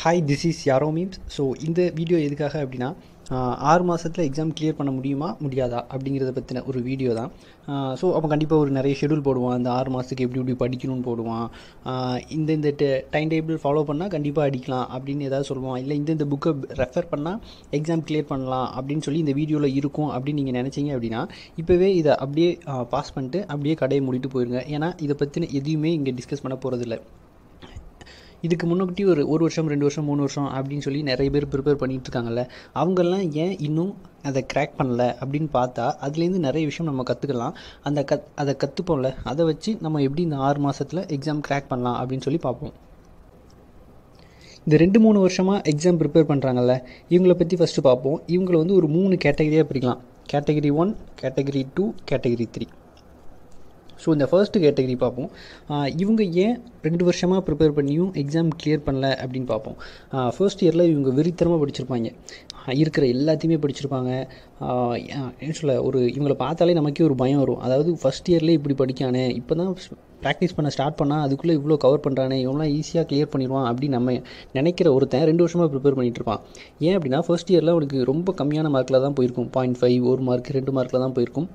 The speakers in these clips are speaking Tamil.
ஹாய் திஸ் இஸ் யாரோ மீம்ஸ் ஸோ இந்த வீடியோ எதுக்காக அப்படின்னா ஆறு மாதத்தில் எக்ஸாம் கிளியர் பண்ண முடியுமா முடியாதா அப்படிங்கிறத பற்றின ஒரு வீடியோ தான். ஸோ அப்போ கண்டிப்பாக ஒரு நிறைய ஷெடியூல் போடுவான். அந்த ஆறு மாதத்துக்கு எப்படி எப்படி படிக்கணும்னு போடுவான். இந்த இந்த டைம் டேபிள் ஃபாலோ பண்ணால் கண்டிப்பாக அடிக்கலாம் அப்படின்னு ஏதாவது சொல்லுவான். இல்லை இந்த இந்த புக்கை ரெஃபர் பண்ணால் எக்ஸாம் கிளியர் பண்ணலாம் அப்படின்னு சொல்லி இந்த வீடியோவில் இருக்கும் அப்படின்னு நீங்கள் நினச்சிங்க அப்படின்னா இப்போவே இதை அப்படியே பாஸ் பண்ணிட்டு அப்படியே கடையை மூடிட்டு போயிருங்க. ஏன்னா இதை பற்றின எதையுமே இங்கே டிஸ்கஸ் பண்ண போகிறதில்ல இதுக்கு முன்னாடி ஒரு ஒரு வருஷம் ரெண்டு வருஷம் மூணு வருஷம் அப்படின்னு சொல்லி நிறைய பேர் ப்ரிப்பேர் பண்ணிட்டு இருக்காங்கல்ல. அவங்கெல்லாம் ஏன் இன்னும் அதை கிராக் பண்ணல அப்படின்னு பார்த்தா அதுலேருந்து நிறைய விஷயம் நம்ம கற்றுக்கலாம் அந்த கத் அதை கற்றுப்போம்ல அதை வச்சு நம்ம எப்படி இந்த ஆறு மாதத்தில் எக்ஸாம் கிராக் பண்ணலாம் அப்படின்னு சொல்லி பார்ப்போம். இந்த ரெண்டு மூணு வருஷமாக எக்ஸாம் ப்ரிப்பேர் பண்ணுறாங்கல்ல இவங்கள பற்றி ஃபஸ்ட்டு பார்ப்போம். இவங்களை வந்து ஒரு மூணு கேட்டகரியாக பிரிக்கலாம். Category one category two category three so இந்த ஃபர்ஸ்ட் கேட்டகரி பார்ப்போம். இவங்க ஏன் ரெண்டு வருஷமாக ப்ரிப்பேர் பண்ணியும் எக்ஸாம் கிளியர் பண்ணல அப்படின்னு பார்ப்போம். ஃபர்ஸ்ட் இயரில் இவங்க வெறித்தனமாக படிச்சிருப்பாங்க. இருக்கிற எல்லாத்தையுமே படிச்சிருப்பாங்க. என்ன சொல்ல ஒரு இவங்களை பார்த்தாலே நமக்கே ஒரு பயம் வரும். அதாவது ஃபஸ்ட் இயர்லேயே இப்படி படிக்கானே இப்போ தான் ப்ராக்டிஸ் பண்ண ஸ்டார்ட் பண்ணால் அதுக்குள்ளே இவ்வளோ கவர் பண்ணுறானே இவங்களாம் ஈஸியாக கிளியர் பண்ணிடுவான் அப்படின்னு நம்ம நினைக்கிற ஒருத்தன் ரெண்டு வருஷமாக ப்ரிப்பேர் பண்ணிட்டு இருப்பான். ஏன் அப்படின்னா ஃபர்ஸ்ட் இயரில் அவனுக்கு ரொம்ப கம்மியான மார்க்கில் தான் போயிருக்கும். பாயிண்ட் ஃபைவ் ஒரு மார்க் ரெண்டு மார்க்கில் தான் போயிருக்கும்.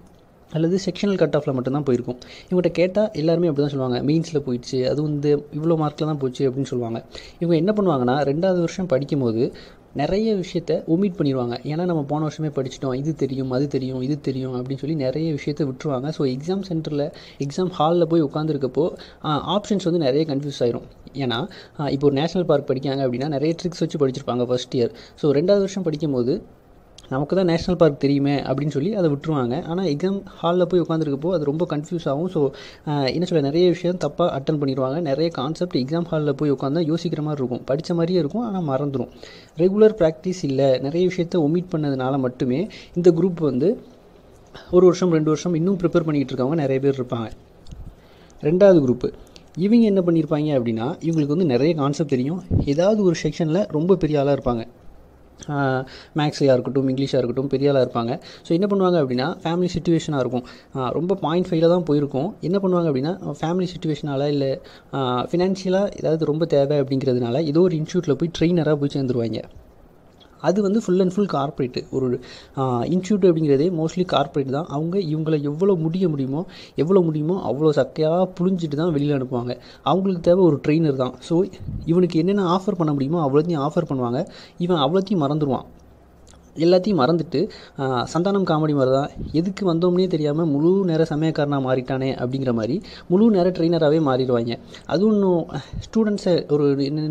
அல்லது செக்ஷனல் கட் ஆஃபில் மட்டும்தான் போயிருக்கும். இவங்ககிட்ட கேட்டால் எல்லாருமே அப்படி தான் சொல்லுவாங்க. மெயின்ஸில் போயிடுச்சு அதுவும் வந்து இவ்வளோ மார்க்கில் தான் போச்சு அப்படின்னு சொல்லுவாங்க. இவங்க என்ன பண்ணுவாங்கன்னா ரெண்டாவது வருஷம் படிக்கும்போது நிறைய விஷயத்த ஒமிட் பண்ணிடுவாங்க. ஏன்னா நம்ம போன வருஷமே படிச்சிட்டோம். இது தெரியும் அது தெரியும் இது தெரியும் அப்படின்னு சொல்லி நிறைய விஷயத்த விட்டுருவாங்க. ஸோ எக்ஸாம் சென்டரில் எக்ஸாம் ஹாலில் போய் உட்காந்துருக்கப்போ ஆப்ஷன்ஸ் வந்து நிறைய கன்ஃபியூஸ் ஆயிரும். ஏன்னா இப்போ ஒரு நேஷனல் பார்க் படிக்காங்க அப்படின்னா நிறைய ட்ரிக்ஸ் வச்சு படிச்சிருப்பாங்க ஃபர்ஸ்ட் இயர் ஸோ ரெண்டாவது வருஷம் படிக்கும்போது நமக்கு தான் நேஷனல் பார்க் தெரியுமே அப்படின்னு சொல்லி அதை விட்டுருவாங்க. ஆனால் எக்ஸாம் ஹாலில் போய் உட்காந்துருக்கப்போ அது ரொம்ப கன்ஃபியூஸ் ஆகும் ஸோ என்ன சொல்ல நிறைய விஷயம் தப்பாக அட்டன் பண்ணிடுவாங்க. நிறைய கான்செப்ட் எக்ஸாம் ஹாலில் போய் உட்காந்தா யோசிக்கிற மாதிரி இருக்கும். படித்த மாதிரியே இருக்கும் ஆனால் மறந்துடும் ரெகுலர் ப்ராக்டிஸ் இல்லை. நிறைய விஷயத்த ஒமிட் பண்ணதுனால மட்டுமே இந்த குரூப் வந்து ஒரு வருஷம் ரெண்டு வருஷம் இன்னும் ப்ரிப்பேர் பண்ணிக்கிட்டு இருக்கவங்க நிறைய பேர் இருப்பாங்க. ரெண்டாவது குரூப்பு இவங்க என்ன பண்ணியிருப்பாங்க அப்படின்னா இவங்களுக்கு வந்து நிறைய கான்செப்ட் தெரியும். ஏதாவது ஒரு செக்ஷனில் ரொம்ப பெரிய ஆளாக இருப்பாங்க. மேக்ஸ்லையாக இருக்கட்டும் இங்கிலீஷாக இருக்கட்டும் பெரிய ஆளாக இருப்பாங்க. ஸோ என்ன பண்ணுவாங்க அப்படின்னா ஃபேமிலி சுச்சுவேஷனாக இருக்கும். ரொம்ப பாயிண்ட் ஃபைவ்ல தான் போயிருக்கும். என்ன பண்ணுவாங்க அப்படின்னா ஃபேமிலி சுச்சுவேஷனால் இல்லை ஃபினான்ஷியலாக ஏதாவது ரொம்ப தேவை அப்படிங்கிறதுனால ஏதோ ஒரு இன்ஸ்டியூட்டில் போய் ட்ரெயினராக போய் சேர்ந்துருவாங்க. அது வந்து ஃபுல் அண்ட் ஃபுல் கார்ப்பரேட்டு ஒரு இன்ஸ்டியூட் அப்படிங்கிறதே மோஸ்ட்லி கார்ப்பரேட் தான். அவங்க இவங்களை எவ்வளோ முடிய முடியுமோ எவ்வளோ முடியுமோ அவ்வளோ சக்கையாக புழிஞ்சிட்டு தான் வெளியில் அனுப்புவாங்க. அவங்களுக்கு தேவை ஒரு ட்ரெயினர் தான். ஸோ இவனுக்கு என்னென்ன ஆஃபர் பண்ண முடியுமோ அவ்வளோத்தையும் ஆஃபர் பண்ணுவாங்க. இவன் அவ்வளோத்தையும் மறந்துடுவான் எல்லாத்தையும் மறந்துட்டு சந்தானம் காமெடி மாதிரி தான் எதுக்கு வந்தோம்னே தெரியாமல் முழு நேர சமயக்காரனாக மாறிட்டானே அப்படிங்கிற மாதிரி முழு நேர ட்ரெயினராகவே மாறிடுவாங்க. அதுவும் இன்னும் ஸ்டூடெண்ட்ஸை ஒரு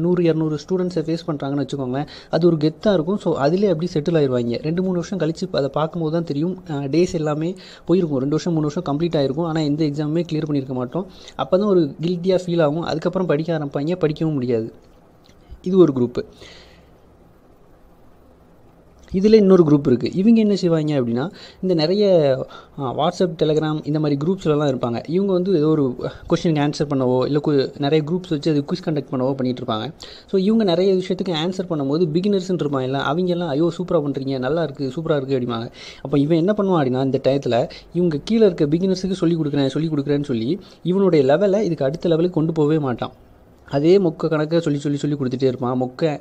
நூறு இரநூறு ஸ்டூடெண்ட்ஸை ஃபேஸ் பண்ணுறாங்கன்னு வச்சுக்கோங்களேன். அது ஒரு கெத்தாக இருக்கும். ஸோ அதிலே அப்படி செட்டில் ஆயிடுவாங்க. ரெண்டு மூணு வருஷம் கழித்து அதை பார்க்கும்போது தான் தெரியும். டேஸ் எல்லாமே போயிருக்கும். ரெண்டு வருஷம் மூணு வருஷம் கம்ப்ளீட் ஆகிருக்கும் ஆனால் எந்த எக்ஸாமுமே கிளியர் பண்ணியிருக்க மாட்டோம். அப்போ தான் ஒரு கில்ட்டியாக ஃபீல் ஆகும். அதுக்கப்புறம் படிக்க ஆரம்பிப்பாங்க. படிக்கவும் முடியாது. இது ஒரு குரூப்பு இதில் இன்னொரு குரூப் இருக்குது இவங்க என்ன செய்வாங்க அப்படின்னா இந்த நிறைய வாட்ஸ்அப் டெலகிராம் இந்த மாதிரி குரூப்ஸ்லலாம் இருப்பாங்க. இவங்க வந்து ஏதோ ஒரு கொஷினுக்கு ஆன்சர் பண்ணவோ இல்லை கு- நிறைய குரூப்ஸ் வச்சு அது குவிஸ் கண்டக்ட் பண்ணவோ பண்ணிகிட்ருப்பாங்க இருப்பாங்க. ஸோ இவங்க நிறைய விஷயத்துக்கு ஆன்சர் பண்ணும்போது பிகினர்ஸ்ன்னு இருப்பாங்கல்ல அவங்க எல்லாம் ஐயோ சூப்பராக பண்ணுறீங்க நல்லா இருக்குது சூப்பராக இருக்குது அப்படிம்பாங்க. அப்போ இவன் என்ன பண்ணுவான் அப்படின்னா இந்த டயத்தில் இவங்க கீழே இருக்க பிகினர்ஸுக்கு சொல்லிக் கொடுக்குறேன் சொல்லிக் கொடுக்குறேன்னு சொல்லி இவனுடைய லெவலை இதுக்கு அடுத்த லெவலுக்கு கொண்டு போகவே மாட்டான். அதே மொக்க கணக்கை சொல்லி சொல்லி சொல்லி கொடுத்துட்டே இருப்பான். மொக்க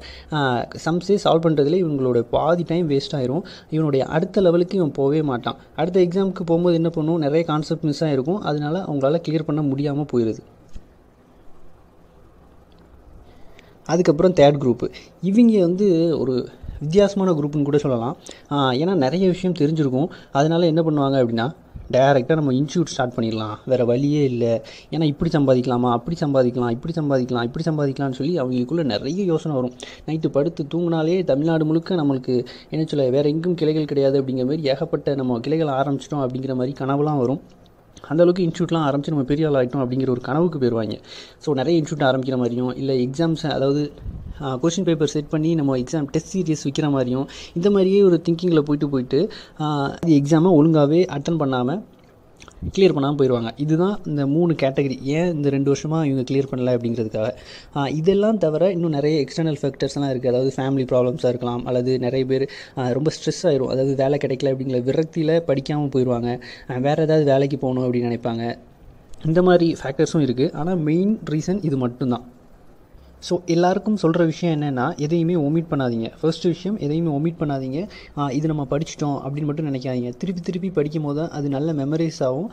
சம்ஸே சால்வ் பண்ணுறதுல இவங்களோட பாதி டைம் வேஸ்ட் ஆயிரும். இவனுடைய அடுத்த லெவலுக்கு இவன் போகவே மாட்டான். அடுத்த எக்ஸாமுக்கு போகும்போது என்ன பண்ணும்? நிறைய கான்செப்ட் மிஸ் ஆகிருக்கும் அதனால அவங்களால கிளியர் பண்ண முடியாமல் போயிடுது அதுக்கப்புறம் தேர்ட் குரூப்பு இவங்க வந்து ஒரு வித்தியாசமான குரூப்புன்னு கூட சொல்லலாம். ஏன்னா நிறைய விஷயம் தெரிஞ்சிருக்கும். அதனால என்ன பண்ணுவாங்க அப்படின்னா டைரெக்டாக நம்ம இன்ஸ்டியூட் ஸ்டார்ட் பண்ணிடலாம். வேறு வழியே இல்லை. ஏன்னா இப்படி சம்பாதிக்கலாமா? அப்படி சம்பாதிக்கலாம். இப்படி சம்பாதிக்கலாம். இப்படி சம்பாதிக்கலாம்னு சொல்லி அவங்களுக்குள்ளே நிறைய யோசனை வரும். நைட்டு படுத்து தூங்கினாலே தமிழ்நாடு முழுக்க நம்மளுக்கு என்ன சொல்ல வேறு எங்கும் கிளைகள் கிடையாது அப்படிங்கிற மாதிரி ஏகப்பட்ட நம்ம கிளைகள் ஆரம்பிச்சிட்டோம் அப்படிங்கிற மாதிரி கனவுலாம் வரும். அந்தளவுக்கு இன்ஸ்டியூட்லாம் ஆரம்பித்து நம்ம பெரிய ஆள் ஆகிட்டோம் அப்படிங்கிற ஒரு கனவுக்கு போயிடுவாங்க ஸோ நிறைய இன்ஸ்டியூட் ஆரம்பிக்கிற மாதிரியும் இல்லை எக்ஸாம்ஸ் அதாவது கொஷின் பேப்பர் செட் பண்ணி நம்ம எக்ஸாம் டெஸ்ட் சீரியஸ் விற்கிற மாதிரியும் இந்த மாதிரியே ஒரு திங்கிங்கில் போயிட்டு போயிட்டு எக்ஸாமை ஒழுங்காகவே அட்டன் பண்ணாமல் கிளியர் பண்ணாமல் போயிடுவாங்க இதுதான் இந்த மூணு கேட்டகரி ஏன் இந்த ரெண்டு வருஷமாக இவங்க கிளியர் பண்ணல அப்படிங்கிறதுக்காக? இதெல்லாம் தவிர இன்னும் நிறைய எக்ஸ்டர்னல் ஃபேக்டர்ஸ்லாம் இருக்குது அதாவது ஃபேமிலி ப்ராப்ளம்ஸாக இருக்கலாம் அல்லது நிறைய பேர் ரொம்ப ஸ்ட்ரெஸ் ஆயிரும். அதாவது வேலை கிடைக்கல அப்படிங்கிற விரக்தியில் படிக்காமல் போயிடுவாங்க வேறு ஏதாவது வேலைக்கு போகணும் அப்படின்னு நினைப்பாங்க. இந்த மாதிரி ஃபேக்டர்ஸும் இருக்குது ஆனால் மெயின் ரீசன் இது மட்டும்தான். ஸோ எல்லாருக்கும் சொல்கிற விஷயம் என்னென்னா எதையுமே ஒமிட் பண்ணாதீங்க. ஃபர்ஸ்ட் விஷயம் எதையுமே ஒமிட் பண்ணாதீங்க. இது நம்ம படிச்சிட்டோம் அப்படின்னு மட்டும் நினைக்காதீங்க. திருப்பி திருப்பி படிக்கும் போது அது நல்ல மெமரிஸ் ஆகும்.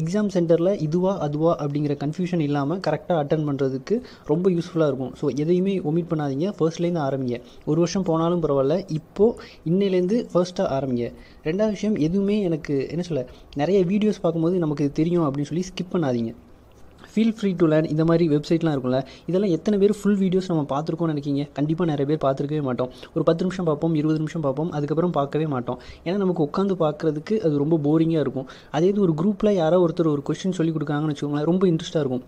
எக்ஸாம் சென்டரில் இதுவா அதுவா அப்படிங்கிற கன்ஃபியூஷன் இல்லாமல் கரெக்டாக அட்டன் பண்ணுறதுக்கு ரொம்ப யூஸ்ஃபுல்லாக இருக்கும். ஸோ எதையுமே ஒமிட் பண்ணாதீங்க. ஃபர்ஸ்ட்லேருந்து ஆரம்பிங்க. ஒரு வருஷம் போனாலும் பரவாயில்ல. இப்போது இன்னிலேருந்து ஃபர்ஸ்ட்டாக ஆரம்பிங்க. ரெண்டாவது விஷயம் எதுவுமே எனக்கு என்ன சொல்ல நிறைய வீடியோஸ் பார்க்கும்போது நமக்கு இது தெரியும் அப்படின்னு சொல்லி ஸ்கிப் பண்ணாதீங்க. ஃபீல் ஃப்ரீ டு லேர்ன் இந்த மாதிரி வெப்சைட்லாம் இருக்கும்ல இதெல்லாம் எத்தனை பேர் ஃபுல் வீடியோஸ் நம்ம பார்த்துருக்கோம்னு நினைக்கிங்க? கண்டிப்பாக நிறைய பேர் பார்த்துருக்கவே மாட்டோம். ஒரு பத்து நிமிஷம் பார்ப்போம் இருபது நிமிஷம் பார்ப்போம் அதுக்கப்புறம் பார்க்கவே மாட்டோம். ஏன்னா நமக்கு உட்காந்து பார்க்குறதுக்கு அது ரொம்ப போரிங்காக இருக்கும். அதே இது ஒரு குரூப்பில் யாரோ ஒருத்தர் ஒரு கொஷின் சொல்லி கொடுக்காங்கன்னு வச்சுக்கோங்களேன் ரொம்ப இன்ட்ரெஸ்ட்டாக இருக்கும்.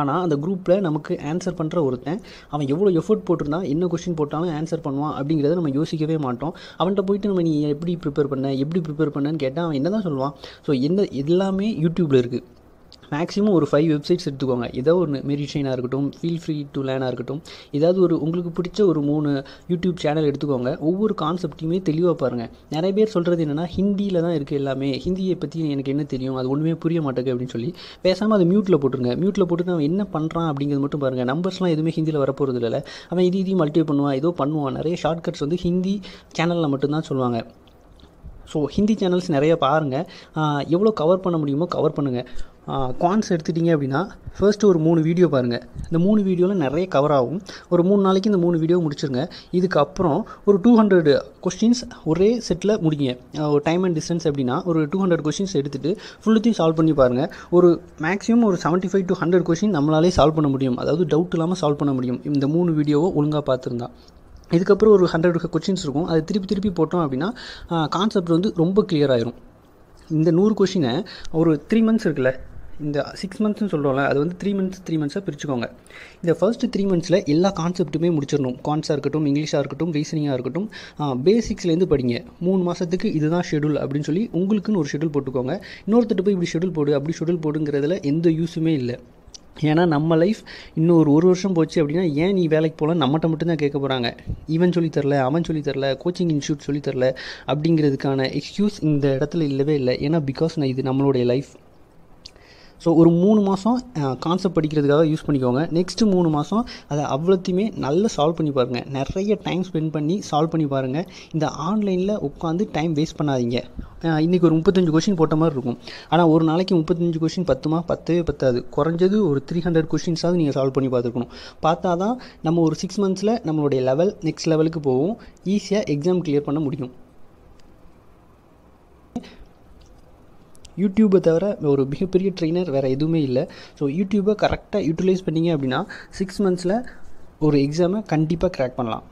ஆனால் அந்த குரூப்பில் நமக்கு ஆன்சர் பண்ணுற ஒருத்தன் அவன் எவ்வளோ எஃபோர்ட் போட்டிருந்தான் என்ன கொஸ்டின் போட்டாலும் ஆன்சர் பண்ணுவான் அப்படிங்கிறத நம்ம யோசிக்கவே மாட்டோம். அவன்கிட்ட போயிட்டு நம்ம நீ எப்படி ப்ரிப்பேர் பண்ண எப்படி ப்ரிப்பேர் பண்ணன்னு கேட்டால் அவன் என்ன தான் சொல்லுவான். ஸோ என்ன எல்லாமே யூடியூப்பில் இருக்குது மேக்ஸிமம் ஒரு ஃபைவ் வெப்சைட்ஸ் எடுத்துக்கோங்க. ஏதோ ஒன்று மெரிஷைனாக இருக்கட்டும் ஃபீல் ஃப்ரீ டு லேனாக இருக்கட்டும். ஏதாவது ஒரு உங்களுக்கு பிடிச்ச ஒரு மூணு யூடியூப் சேனல் எடுத்துக்கோங்க. ஒவ்வொரு கான்செப்ட்டையுமே தெளிவாக பாருங்கள் நிறைய பேர் சொல்கிறது என்னென்னா ஹிந்தியில் தான் இருக்குது எல்லாமே. ஹிந்தியை பற்றி எனக்கு என்ன தெரியும்? அது ஒன்றுமே புரிய மாட்டேங்குது அப்படின்னு சொல்லி. பேசாமல் அதை மியூட்டில் போட்டுருங்க. மியூட்டில் போட்டு அவன் என்ன பண்ணுறான் அப்படிங்கிறது மட்டும் பாருங்கள் நம்பர்ஸ்லாம் எதுவுமே ஹிந்தியில் வரப்போகிறது இல்லை அவன் இது இதையும் மல்டிவே பண்ணுவான் ஏதோ பண்ணுவான். நிறைய ஷார்ட்கட்ஸ் வந்து ஹிந்தி சேனலில் மட்டும்தான் சொல்லுவாங்க. ஸோ ஹிந்தி சேனல்ஸ் நிறைய பாருங்கள் எவ்வளோ கவர் பண்ண முடியுமோ கவர் பண்ணுங்கள் குவான்ஸ் எடுத்துட்டிங்க அப்படின்னா ஃபர்ஸ்ட்டு ஒரு மூணு வீடியோ பாருங்கள் இந்த மூணு வீடியோவில் நிறைய கவர் ஆகும். ஒரு மூணு நாளைக்கு இந்த மூணு வீடியோ முடிச்சிருங்க. இதுக்கப்புறம் ஒரு டூ ஹண்ட்ரட் கொஸ்டின்ஸ் ஒரே செட்டில் முடிங்க. ஒரு டைம் அண்ட் டிஸ்டன்ஸ் அப்படின்னா ஒரு டூ ஹண்ட்ரட் கொஸ்டின்ஸ் எடுத்துகிட்டு ஃபுல்லுத்தையும் சால்வ் பண்ணி பாருங்கள் ஒரு மேக்ஸிமம் ஒரு seventy five to hundred question நம்மளாலே solve பண்ண முடியும். அதாவது டவுட் இல்லாமல் சால்வ் பண்ண முடியும். இந்த மூணு வீடியோவை ஒழுங்காக பார்த்துருந்தா. இதுக்கப்புறம் ஒரு ஹண்ட்ரட் கொஸ்டின்ஸ் இருக்கும். அது திருப்பி திருப்பி போட்டோம் அப்படின்னா கான்செப்ட் வந்து ரொம்ப கிளியர் ஆயிரும். இந்த நூறு கொஷினை ஒரு த்ரீ மந்த்ஸ் இருக்குல்ல இந்த சிக்ஸ் மந்த்ஸ்னு சொல்கிறோம்ல அது வந்து த்ரீ மந்த்ஸ் த்ரீ மந்த்ஸாக பிரிச்சுக்கோங்க. இந்த ஃபர்ஸ்ட் த்ரீ மந்த்ஸில் எல்லா கான்செப்ட்டுமே முடிச்சிடணும். கான்ஸாக இருக்கட்டும் இங்கிலீஷாக இருக்கட்டும் ரீசனிங்காக இருக்கட்டும். பேசிக்ஸ்லேருந்து படிங்க. மூணு மாதத்துக்கு இதுதான் ஷெடியூல் அப்படின்னு சொல்லி உங்களுக்குன்னு ஒரு ஷெடியூல் போட்டுக்கோங்க. இன்னொருத்தட்டு போய் இப்படி ஷெடியூல் போடு அப்படி ஷெடியூல் போடுங்கிறதுல எந்த யூஸுமே இல்லை. ஏன்னா நம்ம லைஃப் இன்னும் ஒரு ஒரு வருஷம் போச்சு அப்படின்னா ஏன் நீ வேலைக்கு போகலாம் நம்மகிட்ட மட்டும்தான் கேட்க போகிறாங்க இவன் சொல்லி தரல அவன் சொல்லி தரல கோச்சிங் இன்ஸ்டியூட் சொல்லி தரல அப்படிங்கிறதுக்கான எக்ஸ்கியூஸ் இந்த இடத்துல இல்லவே இல்லை. ஏன்னா பிகாஸ் நான் இது நம்மளுடைய லைஃப் ஸோ ஒரு மூணு மாதம் கான்செப்ட் படிக்கிறதுக்காக யூஸ் பண்ணிக்கோங்க. நெக்ஸ்ட்டு மூணு மாதம் அதை அவ்வளோத்தையுமே நல்லா சால்வ் பண்ணி பாருங்கள் நிறைய டைம் ஸ்பெண்ட் பண்ணி சால்வ் பண்ணி பாருங்கள் இந்த ஆன்லைனில் உட்காந்து டைம் வேஸ்ட் பண்ணாதீங்க. இன்றைக்கி ஒரு முப்பத்தஞ்சு கொஷின் போட்ட மாதிரி இருக்கும். ஆனால் ஒரு நாளைக்கு முப்பத்தஞ்சு கொஷின் பத்துமா? பத்தவே பத்தாது. குறைஞ்சது ஒரு த்ரீ ஹண்ட்ரட் கொஷின்ஸாவது நீங்கள் சால்வ் பண்ணி பார்த்துருக்கணும் பார்த்தா தான் நம்ம ஒரு சிக்ஸ் மந்த்ஸில் நம்மளுடைய லெவல் நெக்ஸ்ட் லெவலுக்கு போவோம் ஈஸியாக எக்ஸாம் கிளியர் பண்ண முடியும். யூடியூப்பை தவிர ஒரு மிகப்பெரிய ட்ரெயினர் வேறு எதுவுமே இல்லை. ஸோ யூடியூப்பை கரெக்டாக யூட்டிலைஸ் பண்ணீங்க அப்படின்னா சிக்ஸ் மந்த்ஸில் ஒரு எக்ஸாமை கண்டிப்பாக க்ராக் பண்ணலாம்.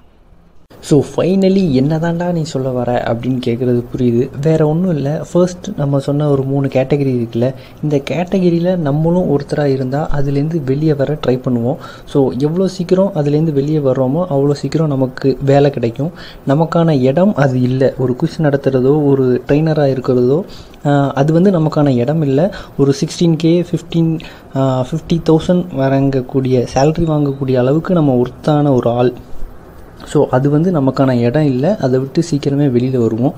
ஸோ ஃபைனலி என்னதான்டா நீ சொல்ல வர அப்படின்னு கேட்குறது புரியுது. வேறு ஒன்றும் இல்லை. ஃபர்ஸ்ட் நம்ம சொன்ன ஒரு மூணு கேட்டகரி இருக்குல்ல. இந்த கேட்டகரியில் நம்மளும் ஒருத்தராக இருந்தால் அதுலேருந்து வெளியே வர ட்ரை பண்ணுவோம். ஸோ எவ்வளோ சீக்கிரம் அதுலேருந்து வெளியே வர்றோமோ அவ்வளோ சீக்கிரம் நமக்கு வேலை கிடைக்கும். நமக்கான இடம் அது இல்லை. ஒரு குஷ் நடத்துகிறதோ ஒரு ட்ரெயினராக இருக்கிறதோ அது வந்து நமக்கான இடம் இல்லை. ஒரு sixteen K fifteen fifty thousand வரங்கக்கூடிய salary வாங்கக்கூடிய அளவுக்கு நம்ம ஒர்த்தான ஒரு ஆள். ஸோ அது வந்து நமக்கான இடம் இல்லை. அதை விட்டு சீக்கிரமே வெளியில் வருவோம்.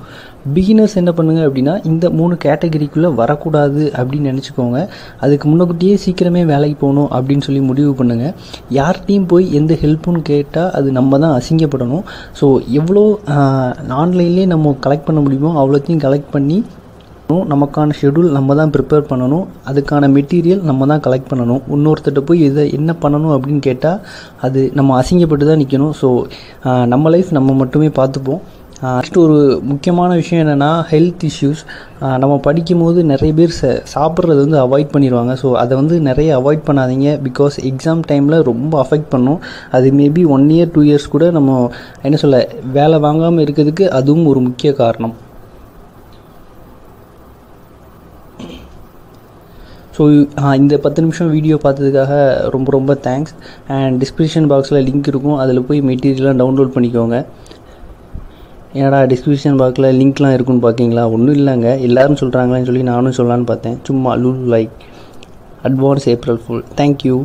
பிகினர்ஸ் என்ன பண்ணுங்க அப்படின்னா இந்த மூணு கேட்டகரிக்குள்ளே வரக்கூடாது அப்படின்னு நினச்சிக்கோங்க. அதுக்கு முன்னக்கூட்டியே சீக்கிரமே வேலைக்கு போகணும் அப்படின்னு சொல்லி முடிவு பண்ணுங்கள் யார்கிட்டையும் போய் எந்த ஹெல்ப்புன்னு கேட்டால் அது நம்ம தான் அசிங்கப்படணும். ஸோ எவ்வளோ ஆன்லைன்லேயே நம்ம கலெக்ட் பண்ண முடியுமோ அவ்வளோத்தையும் கலெக்ட் பண்ணி நமக்கான ஷெடியூல் நம்ம தான் ப்ரிப்பேர் பண்ணணும். அதுக்கான மெட்டீரியல் நம்ம தான் கலெக்ட் பண்ணணும். இன்னொருத்தட்ட போய் இதை என்ன பண்ணணும் அப்படின்னு கேட்டால் அது நம்ம அசிங்கப்பட்டு தான் நிற்கணும் ஸோ நம்ம லைஃப் நம்ம மட்டுமே பார்த்துப்போம். நெக்ஸ்ட் ஒரு முக்கியமான விஷயம் என்னென்னா ஹெல்த் இஷ்யூஸ் நம்ம படிக்கும்போது நிறைய பேர் ச சாப்பிட்றது வந்து அவாய்ட் பண்ணிடுவாங்க. ஸோ அதை வந்து நிறைய அவாய்ட் பண்ணாதீங்க. பிகாஸ் எக்ஸாம் டைமில் ரொம்ப அஃபெக்ட் பண்ணும். அது maybe one year two years கூட நம்ம என்ன சொல்ல வேலை வாங்காமல் இருக்கிறதுக்கு அதுவும் ஒரு முக்கிய காரணம். ஸோ இந்த பத்து நிமிஷம் வீடியோ பார்த்ததுக்காக ரொம்ப ரொம்ப தேங்க்ஸ் அண்ட் டிஸ்கிரிப்ஷன் பாக்ஸில் லிங்க் இருக்கும். அதில் போய் மெட்டீரியல்லாம் டவுன்லோட் பண்ணிக்கோங்க. ஏன்னா டிஸ்கிரிப்ஷன் பாக்ஸில் லிங்க்லாம் இருக்குன்னு பார்த்தீங்களா ஒன்றும் இல்லைங்க. எல்லோரும் சொல்கிறாங்களேன்னு சொல்லி நானும் சொல்லலான்னு பார்த்தேன். சும்மா லூ like advance April fool thank you